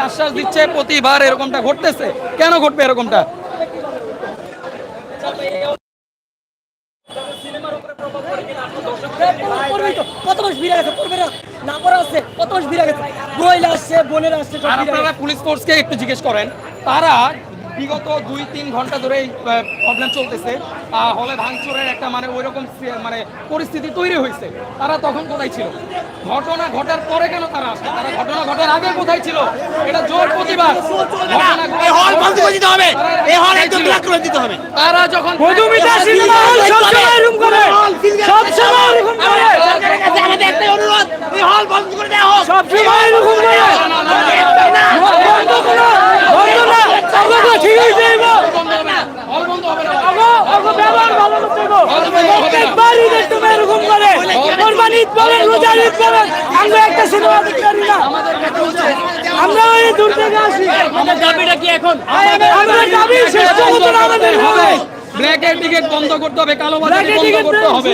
আশ্বাস দিচ্ছে প্রতিবার এরকমটা ঘটতেছে কেন ঘটবে এরকমটা আপনারা। পুলিশ ফোর্সকে একটু জিজ্ঞেস করেন তারা বিগত দুই তিন ঘণ্টা ধরে এই প্রবলেম চলতেছে হলে ভাঙচুরের একটা মানে ওইরকম সে- মানে পরিস্থিতি তৈরি হয়েছে তারা তখন কোথায় ছিল ঘটনা ঘটার পরে কেন তারা আসে তারা ঘটনা ঘটার আগে কোথায় ছিল এটা জোর প্রতিবাদ ঘটনা ঘটার এই হল বন্ধ করে দিতে হবে তারা এই হল কোথায় একদম ছিল? ব্লক করে দিতে হবে তারা যখন মধুমিতা সিনেমা হল সবসময় এরকম করে সবসময় এরকম করে সরকারের কাছে আমাদের একটাই অনুরোধ এই হল বন্ধ করে দেওয়া হোক সবসময় এরকম করে বন্ধ করো বন্ধ না আমাকে ঠিক হয়েছে এবার বন্ধ হবে না হল বন্ধ হবে না আগো আগো ব্যবহার ভালো করতে গো প্রত্যেকবার ঈদের তুমি এরকম করে কোরবানি ঈদ বলেন রোজার ঈদ বলেন আমরা একটা সিনেমা দেখতে পারি না। আমরা ওই দূর থেকে আসি আমাদের দাবিটা কি এখন? আমাদের দাবি শেষ আমাদের হবে। ব্ল্যাকের টিকিট বন্ধ করতে হবে কালো বাজারি বন্ধ করতে হবে।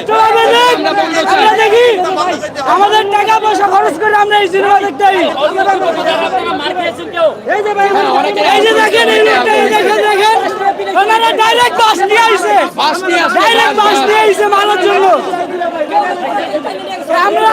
আমাদের টাকা পয়সা খরচ করে আমরা এই সিনেমা দেখতে এই যে ভাই এই যে দেখেন এই লোকটা এই দেখেন দেখেন। ওনারা ডাইরেক্ট বাস নিয়ে আইছে। বাস নিয়ে ডাইরেক্ট বাস। আইছে মারার জন্য। আমরা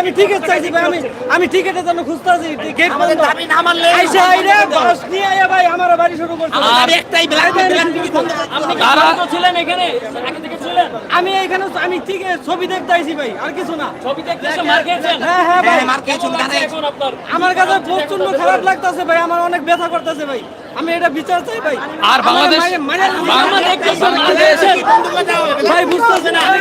আমি টিকিট চাইছি ভাই আমি আমি টিকিটের জন্য খুঁজতেছি গেট বন্ধ। দাবি না মানলে আইসা আইরে বাস নিয়ে আইয়া ভাই আমার বাড়ি শুরু করছে। আর একটাই ব্ল্যাক ব্ল্যাক টিকিট বন্ধ। করতে হবে। তারা ছিলেন এখানে? আগে থেকে ছিলেন। আমি এখানে আমি ঠিক ছবি দেখতে আইছি ভাই আর কিছু না। ছবি দেখতে এসে মার খেয়েছেন? হ্যাঁ হ্যাঁ ভাই। হ্যাঁ, মার খেয়েছেন, গানে। আমার কাছে প্রচণ্ড খারাপ লাগতেছে ভাই আমার অনেক ব্যথা করতেছে ভাই। আমি এটা বিচার চাই ভাই। আর বাংলাদেশ ভাই বুঝতেছে না।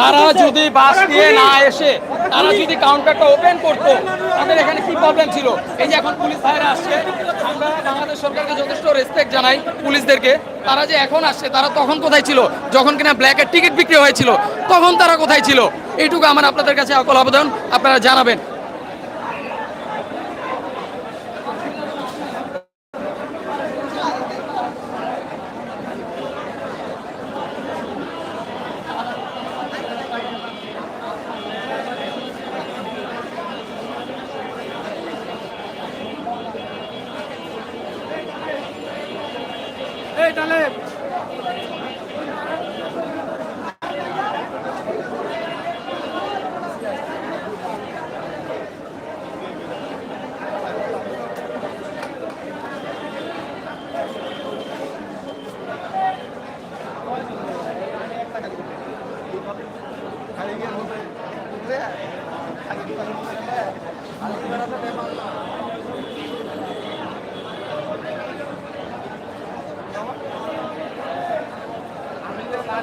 তারা যদি বাস দিয়ে নিয়ে না এসে তারা যদি কাউন্টারটা ওপেন করতো তাদের এখানে কি প্রবলেম ছিল? এই যে এখন পুলিশ ভাইরা আসছে আমরা বাংলাদেশ সরকারকে যথেষ্ট রেসপেক্ট জানাই পুলিশদেরকে। তারা যে এখন আসছে তারা তখন কোথায় ছিল? যখন কিনা ব্ল্যাকের টিকিট বিক্রি হয়েছিল তখন তারা কোথায় ছিল? এইটুকু আমার আপনাদের কাছে অকল আবেদন আপনারা জানাবেন।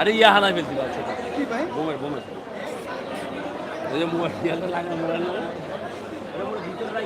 আরে ইয়া হালাই ফেলছি বাচ্চা কি ভাই? বোমের বোমের। ওই যে মোবাইল লাগা মোবাইল ভিতরে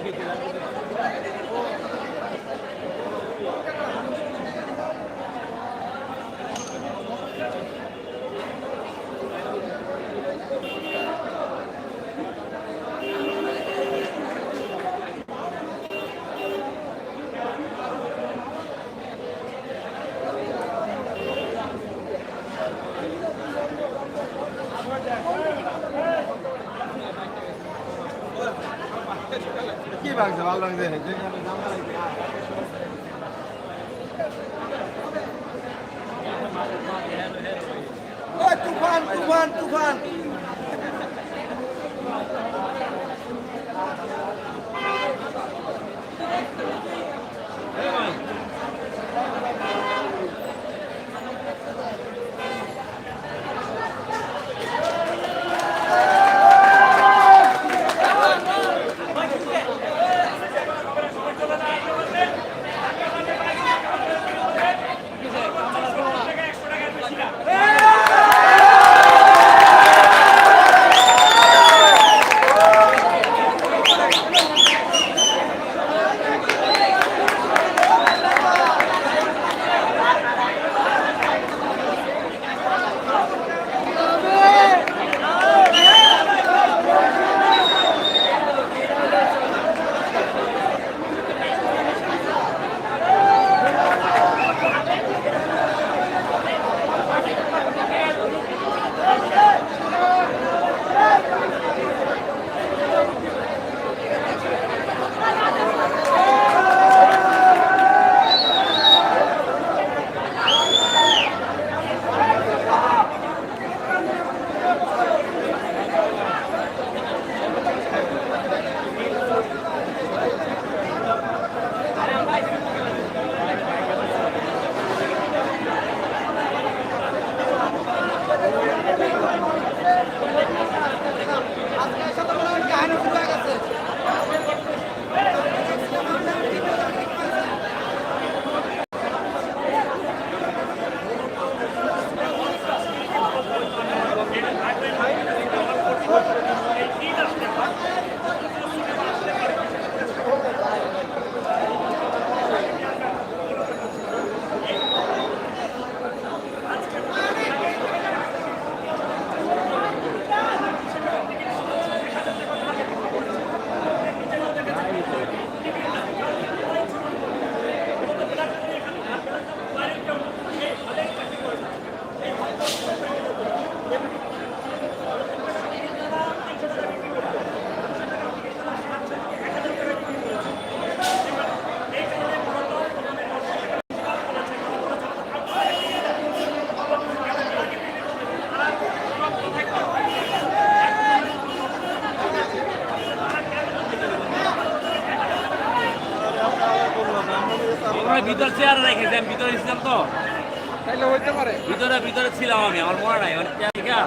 রাখেছে তুফান তুফান তুফান ভিতর চেয়ার রেখেছি আমি ভিতরে ছিলাম তো। ভিতরে ভিতরে ছিলাম আমি আমার মনে নাই। চেয়ার